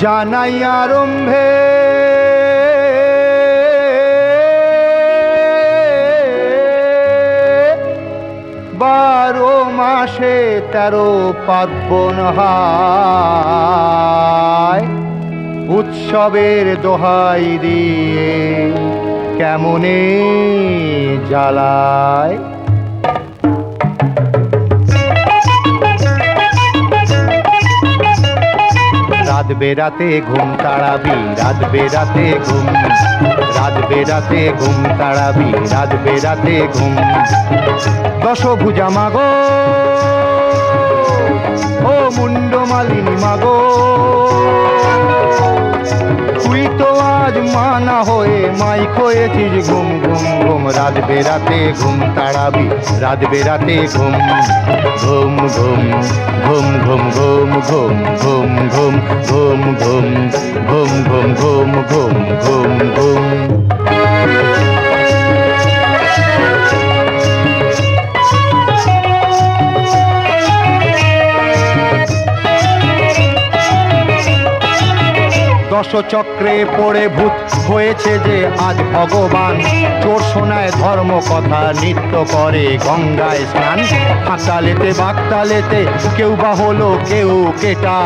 জানাই আরম্ভে। বারো মাসে তেরো পার্বণ হায়। উৎসবের দোহাই দিয়ে কেমনে জ্বালায়? বেরাতে ঘুম তাড়াবি, রাত বেড়াতে ঘুম, রাত বেড়াতে ঘুম তাড়াবি, রাত বেড়াতে ঘুম। দশভুজা মাগো, ও মুন্ড মালিনী মাগো হয়ে মাইক হয়েছিস ঘুম ঘুম ঘুম রাত বেড়াতে ঘুম তাড়াবি রাত বেড়াতে ঘুম ঘুম ঘুম ঘুম ঘুম ঘুম ঘুম ঘুম ঘুম ঘুম ঘুম ঘুম ঘুম ঘুম ঘুম ঘুম ঘুম দশচক্রে পড়ে ভূত হয়েছে যে আজ ভগবান। চোর শোনায় ধর্ম কথা নৃত্য করে গঙ্গায় স্নান। হাতালেতে বাগতালেতে কেউ বা হলো, কেউ কেটা।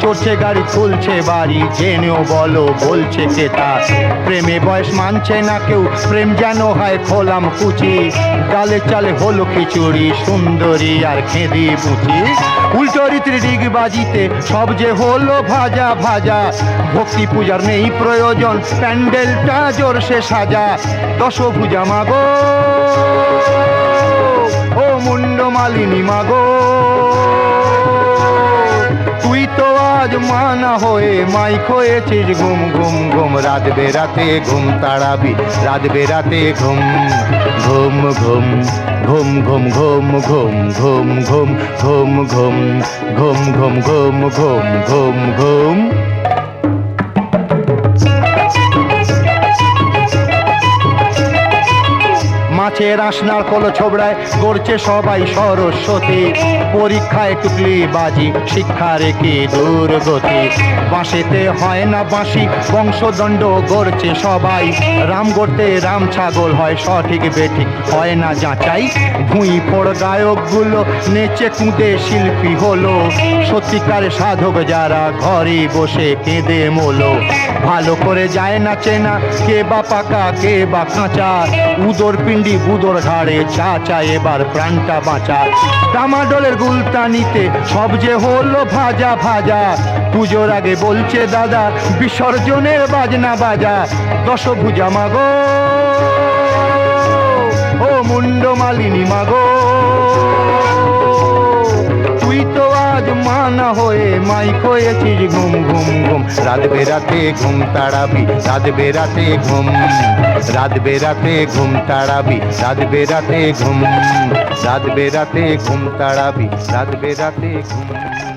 চড়ছে গাড়ি তুলছে বাড়ি জেনেও বলো, বলছে কেটা প্রেমে বয়স মানছে না কেউ, প্রেম যেন হয় খোলাম কুচি। ডালে চালে হলো খিচুড়ি, সুন্দরী আর খেদি বুচি উল্টো রীতির ডিগ বাজিতে সব যে হলো ভাজা ভাজা, ভক্তি পূজার নেই প্রয়োজন। প্যান্ডেলটা জোরসে সাজা। দশভুজা মাগো। ও মুন্ড মালিনী মাগো। তুই তো আজ মানা হয়ে মাইক হয়েছিস ঘুম ঘুম ঘুম রাত বেরাতে ঘুম তাড়াবি রাত বেরাতে ঘুম। ঘুম ঘুম ঘুম ঘুম ঘুম ঘুম ঘুম ঘুম ঘুম ঘুম ঘুম ঘুম ঘুম ঘুম ঘুম ঘুম। মাছের আসনার কল ছোবড়ায় গড়ছে সবাই সরস্বতী। পরীক্ষায় টুকলি বাজি শিক্ষা রেখে দুর্গতি? বাঁশেতে হয় না বাঁশি, বংশদণ্ড গড়ছে সবাই। রাম গড়তে রাম ছাগল হয় সঠিক বেঠিক হয় না যাচাই। ভুঁই পড় গায়কগুলো নেচে কুঁদে শিল্পী হলো। সত্যিকার সাধক যারা ঘরে বসে কেঁদে মোলো। ভালো করে যায় না চেনা, কে বা পাকা, কে বা কাঁচা। উদর পিণ্ডি বুদর ঘাড়ে চা চা এবার প্রাণটা বাঁচা। টামাডোলের গুলতা নিতে সব যে হলো ভাজা ভাজা। পুজোর আগে বলছে দাদা, বিসর্জনের বাজনা বাজা। দশভুজা মাগো, ও মুন্ড মালিনী মাগো। হয়ে মাই খয়েছিস ঘুম ঘুম ঘুম। রাত বেরাতে ঘুম তাড়াবি রাত বেরাতে ঘুম রাত বেরাতে ঘুম তাড়াবি রাত বেরাতে ঘুম রাত বেরাতে ঘুম তাড়াবি রাত বেরাতে ঘুম।